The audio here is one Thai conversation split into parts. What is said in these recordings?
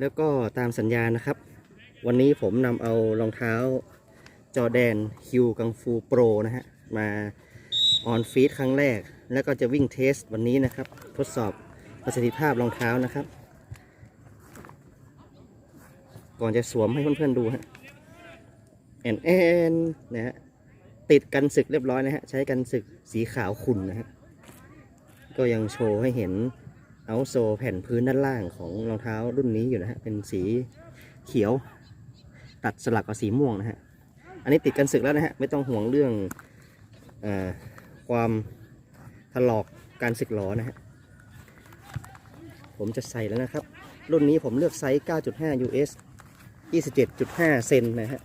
แล้วก็ตามสัญญานะครับ วันนี้ผมนำเอารองเท้าจอแดนคิวกังฟูโปรนะฮะ มาออนฟีดครั้งแรก แล้วก็จะวิ่งเทสวันนี้นะครับ ทดสอบประสิทธิภาพรองเท้านะครับ ก่อนจะสวมให้เพื่อนๆดูฮะแอนแอนนะฮะติดกันศึกเรียบร้อยนะฮะ ใช้กันศึกสีขาวขุ่นนะฮะ ก็ยังโชว์ให้เห็น เอาโซแผ่นพื้นด้านล่างของรองเท้ารุ่นนี้อยู่นะฮะ เป็นสีเขียว ตัดสลักกับสีม่วงนะฮะ อันนี้ติดกันศึกแล้วนะฮะ ไม่ต้องห่วงเรื่องอความถลอกการสึกหลอนะฮะ ผมจะใส่แล้วนะครับ รุ่นนี้ผมเลือกไซส์ 9.5 US 27.5 เซนนะฮะ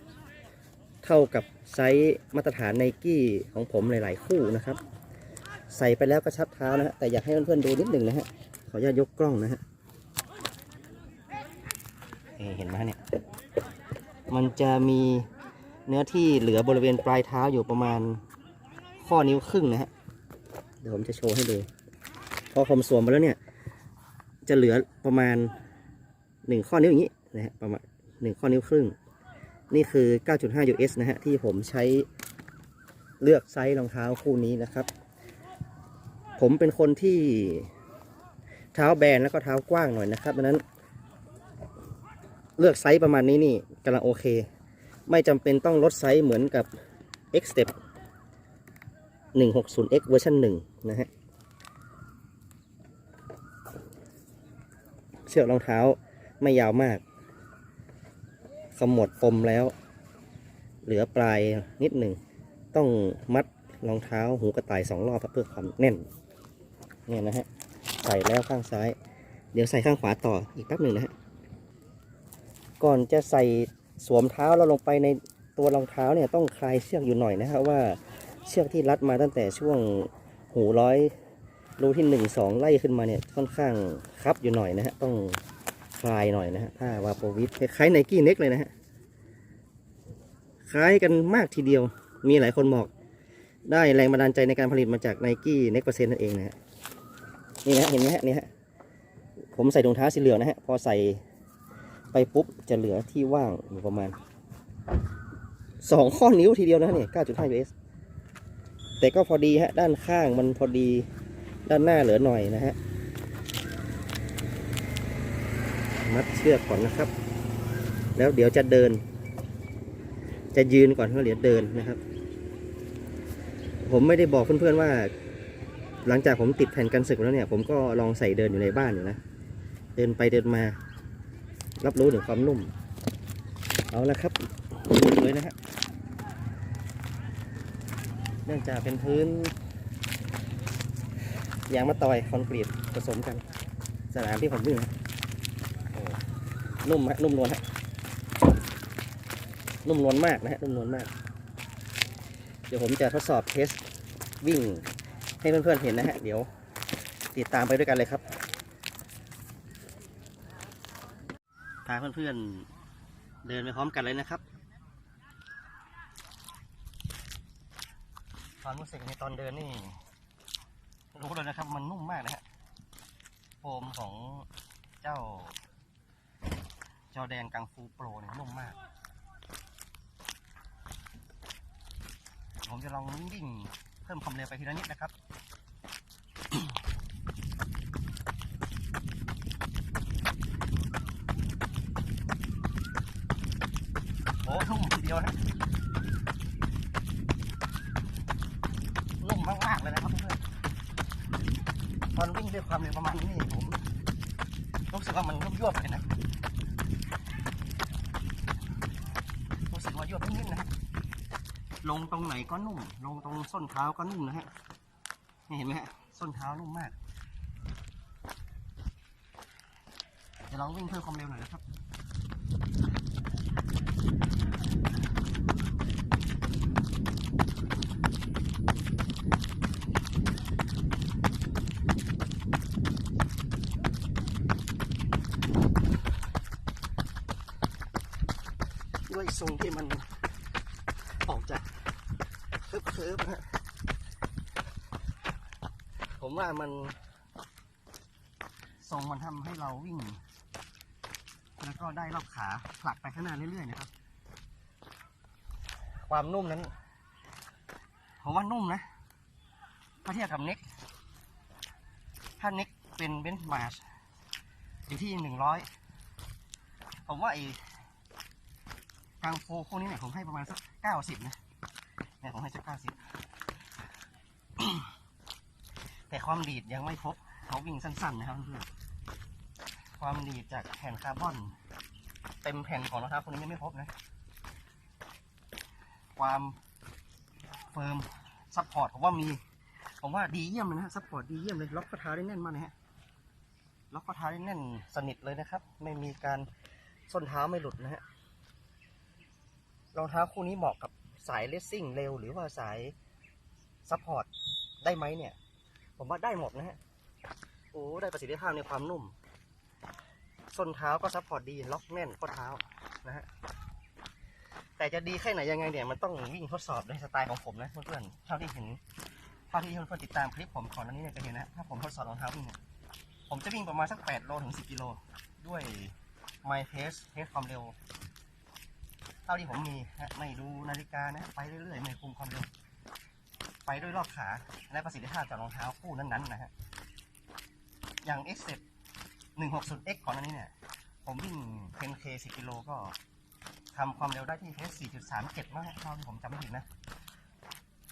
เท่ากับไซส์มาตรฐานไนกี้ของผมหลาย ๆ คู่นะครับ ใส่ไปแล้วกระชับเท้านะฮะ แต่อยากให้เพื่อนๆดูนิดหนึ่งนะฮะ ออนุญาตยกกล้องนะฮะนี่เห็นไหมเนี่ย มันจะมีเนื้อที่เหลือบริเวณปลายเท้าอยู่ประมาณข้อนิ้วครึ่งนะฮะ เดี๋ยวผมจะโชว์ให้ดู พอผมสวมไปแล้วเนี่ย จะเหลือประมาณหนึ่งข้อนิ้วอย่างนี้นะฮะประมาณหนึ่งข้อนิ้วครึ่ง นี่คือ 9.5 US นะฮะ ที่ผมใช้เลือกไซส์รองเท้าคู่นี้นะครับ ผมเป็นคนที่ เท้าแบนแล้วก็เท้ากว้างหน่อยนะครับดังนั้น เลือกไซส์ประมาณนี้นี่กำลังโอเค ไม่จำเป็นต้องลดไซส์เหมือนกับ X Step 160X เวอร์ชัน1นะฮะเชือกรองเท้าไม่ยาวมากขมวดปมแล้ว เหลือปลายนิดหนึ่ง ต้องมัดรองเท้าหูกระต่ายสองรอบเพื่อความแน่นเนี่ยนะฮะ ใส่แล้วข้างซ้าย เดี๋ยวใส่ข้างขวาต่ออีกแป๊บหนึ่งนะฮะก่อนจะใส่สวมเท้าเราลงไปในตัวรองเท้าเนี่ยต้องคลายเชือกอยู่หน่อยนะฮะว่าเชือกที่รัดมาตั้งแต่ช่วงหูร้อยรูที่หนึ่งสองไล่ขึ้นมาเนี่ยค่อนข้างคับอยู่หน่อยนะฮะต้องคลายหน่อยนะฮะถ้าวาโปวิทคล้ายไนกี้เน็กเลยนะฮะคล้ายกันมากทีเดียว มีหลายคนบอก ได้แรงบันดาลใจในการผลิตมาจากไนกี้เน็กเปอร์เซ็นต์นั่นเองนะฮะ นี่นะเห็นไหมฮะนี่ฮะผมใส่ถุงเท้าสีเหลืองนะฮะพอใส่ไปปุ๊บจะเหลือที่ว่างอยู่ประมาณสองข้อนิ้วทีเดียวนะเนี่ย9.5 US แต่ก็พอดีฮะด้านข้างมันพอดีด้านหน้าเหลือหน่อยนะฮะมัดเชือกก่อนนะครับ แล้วเดี๋ยวจะเดิน จะยืนก่อนแล้วเดี๋ยวเดินนะครับ ผมไม่ได้บอกเพื่อนๆว่า หลังจากผมติดแผ่นกันศึกแล้วเนี่ย ผมก็ลองใส่เดินอยู่ในบ้านอยู่นะ เดินไปเดินมา รับรู้ถึงความนุ่ม เอาละครับดูเลยนะฮะเนื่องจากเป็นพื้นยางมะตอยคอนกรีตผสมกัน สนามที่ผมวิ่งนะนุ่มฮะนุ่มนวลฮะนุ่มนวลมากนะฮะนุ่มนวลมาก เดี๋ยวผมจะทดสอบเทสวิ่ง ให้เพื่อนๆเห็นนะฮะ เดี๋ยวติดตามไปด้วยกันเลยครับ พาเพื่อนๆเดินไปพร้อมกันเลยนะครับ ความรู้สึกในตอนเดินนี่ รู้เลยนะครับ มันนุ่มมากนะฮะโฟมของเจ้าจอแดนกังฟูโปรเนี่ยนุ่มมากผมจะลองวิ่ง เพิ่มความเร็วไปทีละนิดนะครับโอ้นุ่มทีเดียวนะนุ่มมากๆเลยนะครับเพื่อนๆตอนวิ่งด้วยความเร็วประมาณนี้นี่ผมรู้สึกว่ามันยุ่ยวๆไปนะรู้สึกว่ายวบนิดๆนะฮะลงตรงไหนก็นุ่ม ส้นเท้าก็นุ่มนะฮะเห็นไหมฮะส้นเท้านุ่มมาก เดี๋ยวลองวิ่งเพิ่มความเร็วหน่อยนะครับด้วยทรงที่มัน เคิร์ฟเคิร์ฟๆนะฮะผมว่ามันทรงมันทำให้เราวิ่ง แล้วก็ได้รอบขาผลักไปข้างหน้าเรื่อยๆนะครับ ความนุ่มนั้น ผมว่านุ่มนะถ้าเทียบกับเน็กถ้าเน็กเป็นเบนช์มาร์ชอยู่ที่หนึ่งร้อยผมว่าไอ้กางโฟคู่นี้เนี่ยผมให้ประมาณสักเก้าสิบนะี่ยผมให้สักเก้าสิบแต่ความดีดยังไม่พบเขาวิ่งสั้น ๆ นะครับเพื่อนความดีดจากแผ่นคาร์บอน เต็มแผ่นของรองเท้าคนนี้ยังไม่พบนะ ความเฟิร์มซัพพอร์ตผมว่ามี ผมว่าดีเยี่ยมเลยนะซัพพอร์ตดีเยี่ยมเลย ล็อกข้อเท้าได้แน่นมากนะฮะ ล็อกข้อเท้าได้แน่นสนิทเลยนะครับ ไม่มีการส้นเท้าไม่หลุดนะฮะ รองเท้าคู่นี้เหมาะกับ สายเลสซิ่งเร็ว หรือว่าสายซัพพอร์ตได้ไหมเนี่ย ผมว่าได้หมดนะฮะ โอ้ ได้ประสิทธิภาพในความนุ่ม ส้นเท้าก็ซัพพอร์ตดีล็อกแน่นข้อเท้านะฮะ แต่จะดีแค่ไหนยังไงเนี่ย มันต้องวิ่งทดสอบในสไตล์ของผมนะเพื่อนๆเท่าที่เห็นเท่าที่เพื่อนๆติดตามคลิปผมก่อนหน้านี้เนี่ยจะเห็นนะถ้าผมทดสอบรองเท้าวิ่งเนี่ยผมจะวิ่งประมาณสัก8โลถึง 10 กิโลด้วย my pace เพสความเร็ว เท่าที่ผมมีฮะไม่ดูนาฬิกานะไปเรื่อยๆไม่คุมความเร็วไปด้วยรอบขาและประสิทธิภาพจากรองเท้าคู่นั้นๆนะฮะอย่าง X 1 160 X ก่อนหน้านี้เนี่ย ผมวิ่ง 10K 10กิโลก็ทำความเร็วได้ที่เพส4.37นะฮะเท่าที่ผมจำไม่ผิดนะ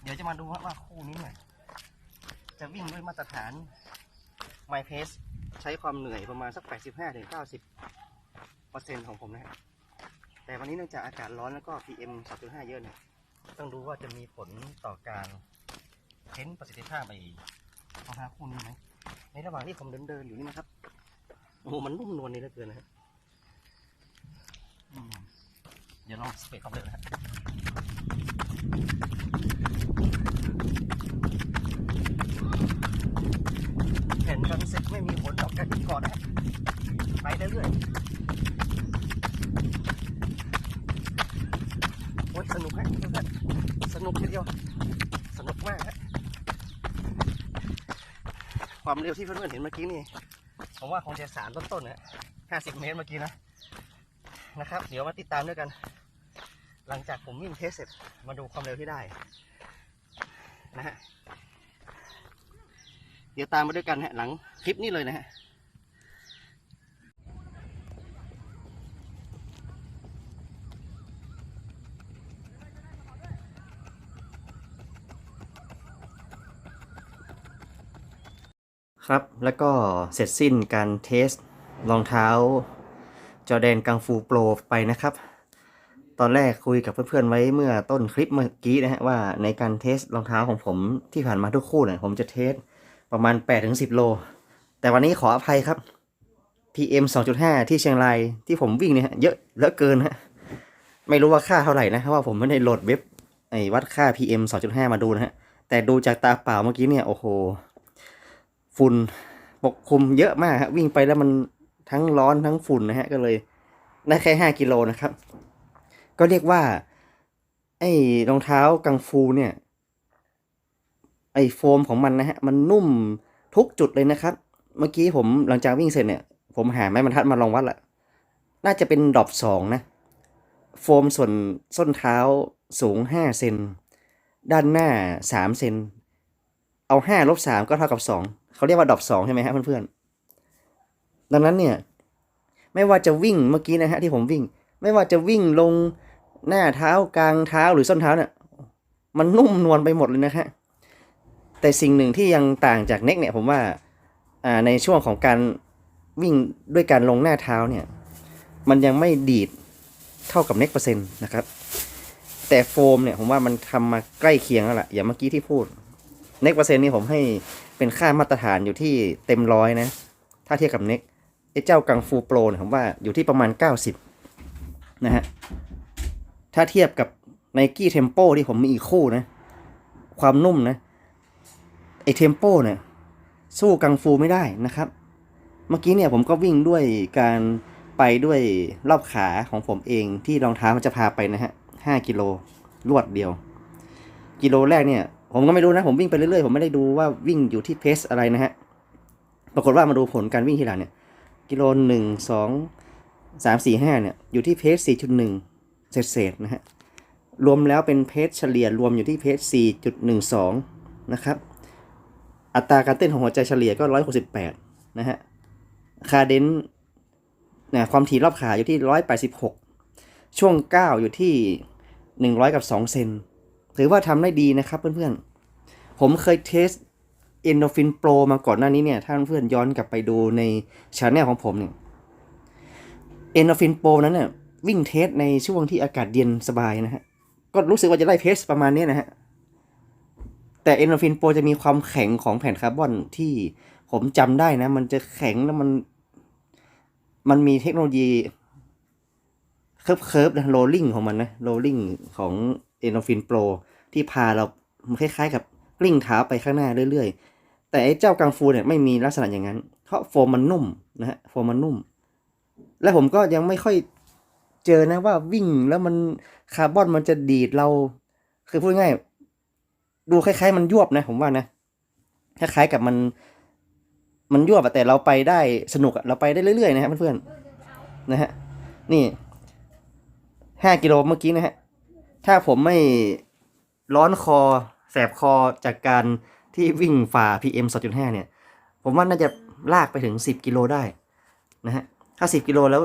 เดี๋ยวจะมาดูว่าว่าคู่นี้เนี่ยจะวิ่งด้วยมาตรฐาน My Pace ใช้ความเหนื่อยประมาณสัก 85-90เปอร์เซ็นต์ของผมนะฮะ แต่วันนี้เนื่องจากอากาศร้อนแล้วก็ PM 2.5 เยอะเนี่ยต้องดูว่าจะมีผลต่อการเพ้นประสิทธิภาพไปรองท้าคู่นี้ไหมในระหว่างที่ผมเดินเดินอยู่นี่นะครับโอ้โหมันนุ่มนวลนี่เหลือเกินนะฮะเดี๋ยวลองสเปรย์ความเร็วนะฮะแผ่นกันเซ็ตไม่มีผลต่อการก่อนนะฮะไปเรื่อยๆโอ้ยสนุกฮะเพื่อนๆส นุกทีเดียว สนุกมากฮะความเร็วที่เพื่อนๆเห็นเมื่อกี้นี่ ผมว่าคงจะสามต้นๆนะห้าสิบเมตรเมื่อกี้นะ นะครับ เดี๋ยวมาติดตามด้วยกัน หลังจากผมวิ่งเทสเสร็จ มาดูความเร็วที่ได้ นะฮะ เดี๋ยวตามมาด้วยกันฮะ หลังคลิปนี้เลยนะฮะ ครับ แล้วก็เสร็จสิ้นการเทสรองเท้า จอแดนกังฟูโปรไปนะครับ ตอนแรกคุยกับเพื่อนๆไว้เมื่อต้นคลิปเมื่อกี้นะฮะว่าในการเทสรองเท้าของผมที่ผ่านมาทุกคู่เนี่ยผมจะเทสประมาณ 8-10 โล แต่วันนี้ขออภัยครับ PM 2.5 ที่เชียงรายที่ผมวิ่งเนี่ยเยอะเหลือเกินฮะไม่รู้ว่าค่าเท่าไหร่นะเพราะว่าผมไม่ได้โหลดเว็บไอ้วัดค่า PM 2.5 มาดูนะฮะแต่ดูจากตาเปล่าเมื่อกี้เนี่ยโอ้โห ฝุ่นปกคลุมเยอะมากฮะวิ่งไปแล้วมันทั้งร้อนทั้งฝุ่นนะฮะก็เลยได้แค่ห้ากิโลนะครับ ก็เรียกว่า ไอ้รองเท้ากังฟูเนี่ย ไอ้โฟมของมันนะฮะมันนุ่มทุกจุดเลยนะครับ เมื่อกี้ผมหลังจากวิ่งเสร็จเนี่ย ผมหาไม้บรรทัดมาลองวัดละน่าจะเป็นดรอปสองนะ โฟมส่วนส้นเท้าสูงห้าเซนด้านหน้าสามเซนเอาห้าลบสามก็เท่ากับสอง เขาเรียกว่าดรอปสองใช่ไหมฮะเพื่อนๆดังนั้นเนี่ย ไม่ว่าจะวิ่งเมื่อกี้นะฮะที่ผมวิ่ง ไม่ว่าจะวิ่งลงหน้าเท้ากลางเท้าหรือส้นเท้าเนี่ยมันนุ่มนวลไปหมดเลยนะฮะแต่สิ่งหนึ่งที่ยังต่างจากเน็กเนี่ยผมว่าอ่าในช่วงของการวิ่งด้วยการลงหน้าเท้าเนี่ย มันยังไม่ดีดเท่ากับเน็กเปอร์เซ็นต์นะครับ แต่โฟมเนี่ยผมว่ามันทำมาใกล้เคียงแล้วล่ะอย่างเมื่อกี้ที่พูดเน็กเปอร์เซ็นต์นี่ผมให้ เป็นค่ามาตรฐานอยู่ที่เต็มร้อยนะ ถ้าเทียบกับเน็กไอ้เจ้ากังฟูโปรเนี่ยผมว่าอยู่ที่ประมาณ 90 นะฮะ ถ้าเทียบกับไนกี้เทมโปที่ผมมีอีกคู่นะ ความนุ่มนะไอ้เทมโปเนี่ย สู้กังฟูไม่ได้นะครับ เมื่อกี้เนี่ยผมก็วิ่งด้วยการไปด้วยรอบขาของผมเองที่รองเท้ามันจะพาไปนะฮะ5กิโลรวดเดียว กิโลแรกเนี่ย ผมก็ไม่รู้นะ ผมวิ่งไปเรื่อยๆ ผมไม่ได้ดูว่าวิ่งอยู่ที่เพสอะไรนะฮะ ปรากฏว่ามาดูผลการวิ่งทีหลังเนี่ย กิโลหนึ่งสองสามสี่ห้าเนี่ย อยู่ที่เพจสี่จุดหนึ่งเศษๆนะฮะ รวมแล้วเป็นเพจเฉลี่ยรวมอยู่ที่เพจสี่จุดหนึ่งสองนะครับ อัตราการเต้นของหัวใจเฉลี่ยก็ร้อยหกสิบแปดนะฮะ คาเดนเนี่ยความถี่รอบขาอยู่ที่ร้อยแปดสิบหกช่วงก้าวอยู่ที่หนึ่งร้อยกับสองเซน ถือว่าทำได้ดีนะครับเพื่อนๆ ผมเคยเทส e n d o r p h i n Pro มาก่อนหน้านี้เนี่ย ถ้าเพื่อนย้อนกลับไปดูในช anel ของผมเนี่ย e n d o r p h i n Pro นั้นเนี่ยวิ่งเทสในช่วงที่อากาศเย็นสบายนะฮะ ก็รู้สึกว่าจะได้เพสประมาณนี้นะฮะ แต่ e n d o r p h i n Pro จะมีความแข็งของแผ่นคาร์บอนที่ผมจำได้นะ มันจะแข็งแล้วมัน มันมีเทคโนโลยีเคิร์ฟเคิร์ฟนะโรลลิ่งของมันนะโรลลิ่งของ e n d o r p h i n Pro ที่พาเราคล้ายๆ กับกลิ้งเท้าไปข้างหน้าเรื่อยๆ แต่ไอ้เจ้ากังฟูเนี่ยไม่มีลักษณะอย่างนั้น เพราะโฟมมันนุ่มนะฮะโฟมมันนุ่ม และผมก็ยังไม่ค่อยเจอนะว่าวิ่งแล้วมันคาร์บอนมันจะดีดเรา คือพูดง่ายดูคล้ายๆ มันยวบนะผมว่านะคล้ายๆกับมัน มันยวบอะแต่เราไปได้สนุกเราไปได้เรื่อยๆนะฮะเพื่อนๆนะฮะนี่ห้ากิโลเมื่อกี้นะฮะ ถ้าผมไม่ร้อนคอ แสบคอจากการที่วิ่งฝ่า PM 2.5 เนี่ย ผมว่าน่าจะลากไปถึง 10 กิโลได้นะฮะ ถ้า 10 กิโลแล้ว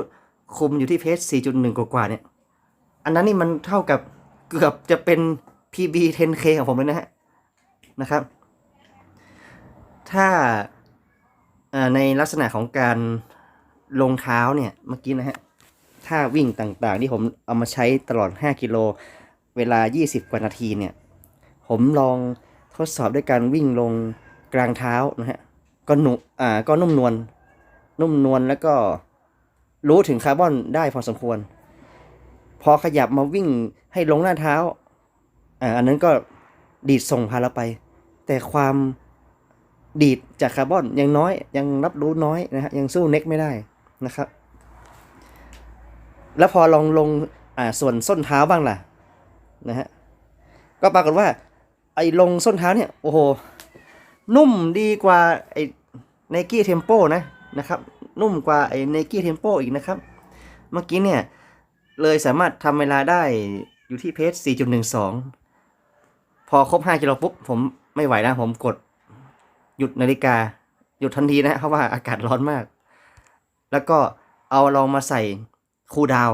คุมอยู่ที่เพจ4.1 กว่าๆเนี่ย อันนั้นนี่มันเท่ากับเกือบจะเป็น PB 10K ของผมเลยนะฮะ นะครับ ถ้าในลักษณะของการลงเท้าเนี่ย เมื่อกี้นะฮะ ถ้าวิ่งต่างๆ ที่ผมเอามาใช้ตลอด 5 กิโล เวลา 20 กว่านาทีเนี่ย ผมลองทดสอบด้วยการวิ่งลงกลางเท้านะฮะ ก็หนุอ่า ก็นุ่มนวล นุ่มนวลแล้วก็รู้ถึงคาร์บอนได้พอสมควร พอขยับมาวิ่งให้ลงหน้าเท้า อ่า อันนั้นก็ดีดส่งพาเราไป แต่ความดีดจากคาร์บอนยังน้อย ยังรับรู้น้อยนะฮะ ยังสู้เน็กไม่ได้นะครับ แล้วพอลองลง อ่า ส่วนส้นเท้าบ้างล่ะ นะฮะก็ปรากฏว่า ไอ้ลงส้นเท้าเนี่ยโอ้โหนุ่มดีกว่าไอ้ไนกี้เทมโปนะนะครับนุ่มกว่าไอ้ไนกี้เทมโปอีกนะครับ เมื่อกี้เนี่ยเลยสามารถทำเวลาได้อยู่ที่เพจ4.12 พอครบ 5กิโลปุ๊บผมไม่ไหวนะผมกดหยุดนาฬิกา หยุดทันทีนะเพราะว่าอากาศร้อนมาก แล้วก็เอาลองมาใส่คูลดาว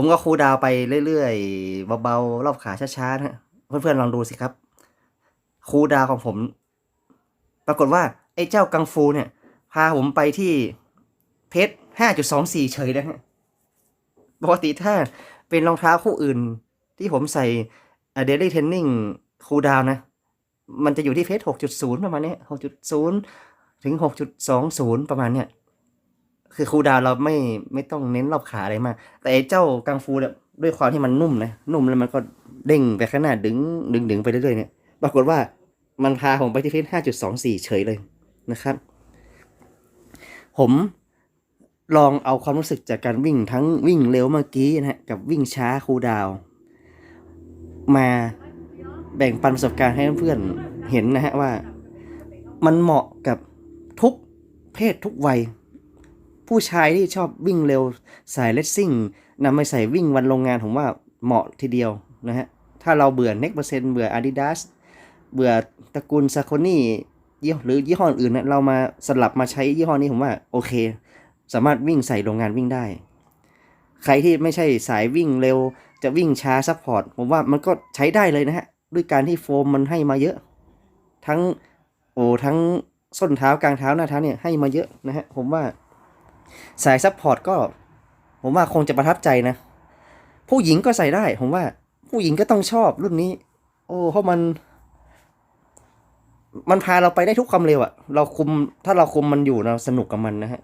ผมก็คูลดาวไปเรื่อยๆเบาๆรอบขาช้าๆนะฮะเพื่อนๆลองดูสิครับ คูลดาวของผม ปรากฏว่า ไอ้เจ้ากังฟูเนี่ย พาผมไปที่เพจ5.24เฉยนะฮะปกติถ้าเป็นรองเท้าคู่อื่น ที่ผมใส่เดลี่เทนนิ่งคูลดาวนะ มันจะอยู่ที่เพจ6.0 ประมาณนี้6.0 ถึง 6.20 ประมาณเนี้ย คือคูลดาวเราไม่ไม่ต้องเน้นรอบขาอะไรมาก แต่ไอ้เจ้ากังฟูเนี่ยด้วยความที่มันนุ่มนะนุ่มแล้วมันก็เด้งไปข้างหน้าดึงดึงดึงไปเรื่อยๆเนี่ยปรากฏว่ามันพาผมไปที่เพจ5.24เฉยเลยนะครับ ผมลองเอาความรู้สึกจากการวิ่งทั้งวิ่งเร็วเมื่อกี้นะฮะกับวิ่งช้าคูดาว มาแบ่งปันประสบการณ์ให้เพื่อนๆเห็นนะฮะว่า มันเหมาะกับทุกเพศทุกวัย ผู้ชายที่ชอบวิ่งเร็วสายเลสซิ่งนำไปใส่วิ่งวันโรงงานผมว่าเหมาะทีเดียวนะฮะ ถ้าเราเบื่อ Next Percent เบื่อ Adidas เบื่อตระกูลซาโคนี่ยี่หรือยี่ห้ออื่นนี่ยเรามาสลับมาใช้ยี่ห้อนี้ผมว่าโอเค สามารถวิ่งใส่โรงงานวิ่งได้ ใครที่ไม่ใช่สายวิ่งเร็วจะวิ่งช้าซัพพอร์ตผมว่ามันก็ใช้ได้เลยนะฮะ ด้วยการที่โฟมมันให้มาเยอะ ทั้งโอ้ทั้งส้นเท้ากลางเท้าหน้าเท้าเนี่ยให้มาเยอะนะฮะผมว่า สายซัพพอร์ตก็ ผมว่าคงจะประทับใจนะ ผู้หญิงก็ใส่ได้ ผมว่า ผู้หญิงก็ต้องชอบรุ่นนี้ โอ้เพราะมัน มันพาเราไปได้ทุกความเร็วอะเราคุมถ้าเราคุมมันอยู่เราสนุกกับมันนะฮะ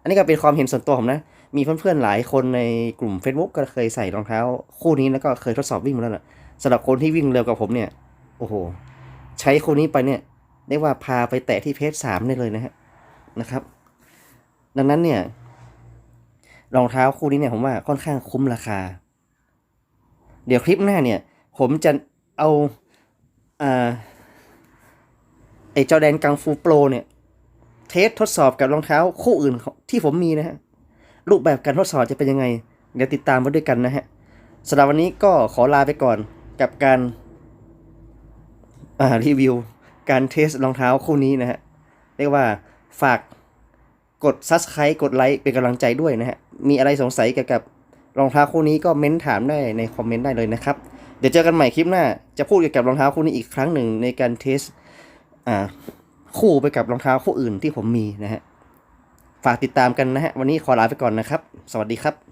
อันนี้ก็เป็นความเห็นส่วนตัวผมนะ มีเพื่อนๆหลายคนในกลุ่ม Facebook ก็เคยใส่รองเท้า คู่นี้แล้วก็เคยทดสอบวิ่งมาแล้วแหละสำหรับคนที่วิ่งเร็วกับผมเนี่ย โอ้โห ใช้คู่นี้ไปเนี่ยเรียกว่าพาไปแตะที่เพจสามได้เลยนะฮะนะครับ ดังนั้นเนี่ยรองเท้าคู่นี้เนี่ยผมว่าค่อนข้างคุ้มราคา เดี๋ยวคลิปหน้าเนี่ย ผมจะเอาอ่ไอจอแดนกังฟูโปรเนี่ย เทสทดสอบกับรองเท้าคู่อื่นที่ผมมีนะฮะ รูปแบบการทดสอบจะเป็นยังไง เดี๋ยวติดตามมาด้วยกันนะฮะสำหรับวันนี้ก็ขอลาไปก่อนกับการอ่ารีวิว การเทสรองเท้าคู่นี้นะฮะ เรียกว่าฝาก กด subscribe กดไลค์เป็นกำลังใจด้วยนะฮะ มีอะไรสงสัยเกี่ยวกับรองเท้าคู่นี้ก็เม้นถามได้ในคอมเมนต์ได้เลยนะครับ เดี๋ยวเจอกันใหม่คลิปหน้า จะพูดเกี่ยวกับรองเท้าคู่นี้อีกครั้งหนึ่งในการเทสอ่าคู่ไปกับรองเท้าคู่อื่นที่ผมมีนะฮะ ฝากติดตามกันนะฮะ วันนี้ขอลาไปก่อนนะครับ สวัสดีครับ